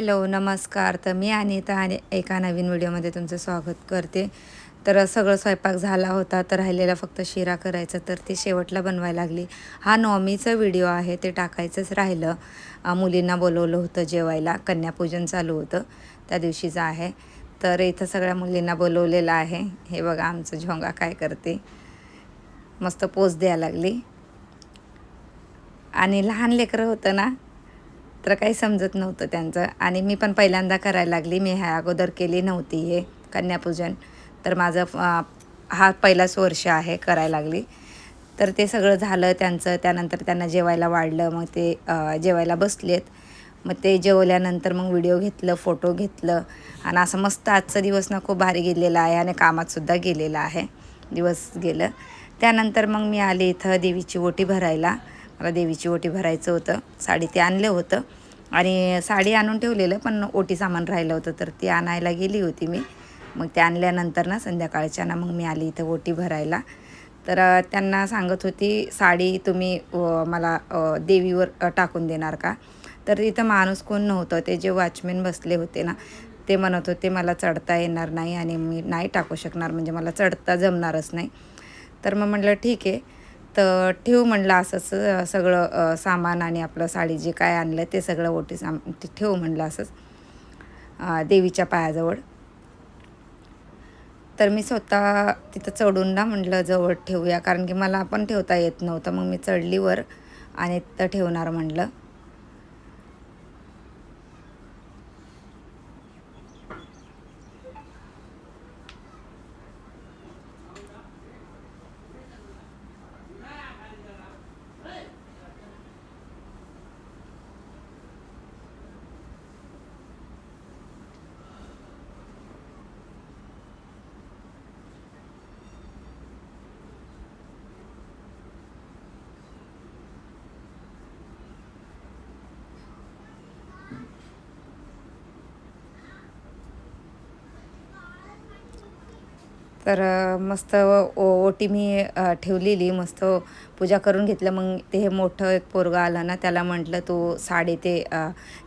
Hello नमस्कार. तर मी अनिता आणि एका नवीन व्हिडिओमध्ये तुमचं स्वागत करते. तर सगळं स्वयंपाक झाला होता तर राहिलेला फक्त शिरा करायचा तर ते शेवटला बनवायला लागली. हा नॉमीचा व्हिडिओ आहे ते टाकायचंच राहिलं. मुलींना बोलवलं होतं जेवायला कन्यापूजन चालू होतं त्या दिवशीचं आहे. तर इथं सगळ्या मुलींना बोलवलेलं आहे. हे बघा आमचं झोंगा काय करते. मस्त पोच द्यायला लागली. आणि लहान लेकरं होतं ना तर काही समजत नव्हतं त्यांचं. आणि मी पण पहिल्यांदा करायला लागली. मी ह्या अगोदर केली नव्हती हे कन्यापूजन. तर माझं हा पहिलाच वर्ष आहे करायला लागली. तर ते सगळं झालं त्यांचं. त्यानंतर त्यांना जेवायला वाढलं. मग ते जेवायला बसलेत. मग ते जेवल्यानंतर मग व्हिडिओ घेतलं फोटो घेतलं. आणि असं मस्त आजचा दिवस ना खूप भारी गेलेला आहे आणि कामातसुद्धा गेलेला आहे. दिवस गेलं. त्यानंतर मग मी आले इथं देवीची ओटी भरायला. मला देवीची ओटी भरायचं होतं साडी ते आणलं होतं. आणि साडी आणून ठेवलेलं पण ओटी सामान राहिलं होतं तर ती आणायला गेली होती मी. मग ते आणल्यानंतर ना संध्याकाळच्या ना मग मी आली इथं ओटी भरायला. तर त्यांना सांगत होती साडी तुम्ही मला देवीवर टाकून देणार का? तर इथं माणूस कोण नव्हतं ते जे वॉचमॅन बसले होते ना ते म्हणत होते मला चढता येणार नाही आणि मी नाही टाकू शकणार म्हणजे मला चढता जमणारच नाही. तर मग म्हटलं ठीक आहे. तर ठेव म्हणलं असंच सगळं सामान आणि आपलं साडी जे काय आणलं ते सगळं ओटी साम ते म्हणलं असंच देवीच्या पायाजवळ. तर मी स्वतः तिथं चढून ना म्हटलं जवळ ठेवूया कारण की मला पण ठेवता येत नव्हतं मग मी चढली वर आणि तिथं ठेवणार म्हटलं तर मस्त ओ ओटी मी ठेवलेली. मस्त पूजा करून घेतलं. मग ते हे मोठं एक पोरगं आलं ना त्याला म्हटलं तू साडी ते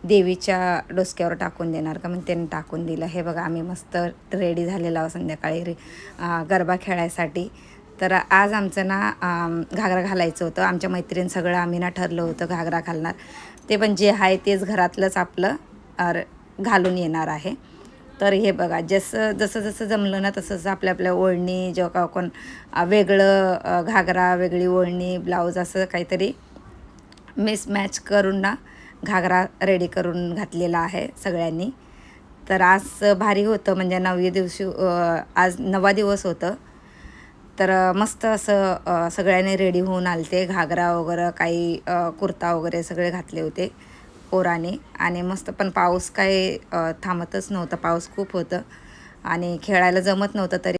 देवीच्या डोसक्यावर टाकून देणार का? मग त्याने टाकून दिलं. हे बघा आम्ही मस्त रेडी झालेलो आहोत संध्याकाळी रे गरबा खेळायसाठी. तर आज आमचं ना घागरा घालायचं होतं. आमच्या मैत्रीण सगळं आम्ही ना ठरलं होतं घागरा घालणार. ते पण जे आहे तेच घरातलंच आपलं घालून येणार आहे. तर हे बघा जसं जसं जसं जमलं ना तसं जसं आपल्या आपल्या ओढणी जेव्हा का कोण वेगळं घागरा वेगळी ओढणी ब्लाऊज असं काहीतरी मिसमॅच करून ना घागरा रेडी करून घातलेला आहे सगळ्यांनी. तर आज भारी होतं म्हणजे नववी दिवशी आज नवा दिवस होतं. तर मस्त असं सगळ्यांनी रेडी होऊन आलते. घागरा वगैरे काही कुर्ता वगैरे सगळे घातले होते. कोराने आणि मस्त पण पाऊस काही थांबतच नव्हता. पाऊस खूप होतं. आणि खेळायला जमत नव्हतं तरी.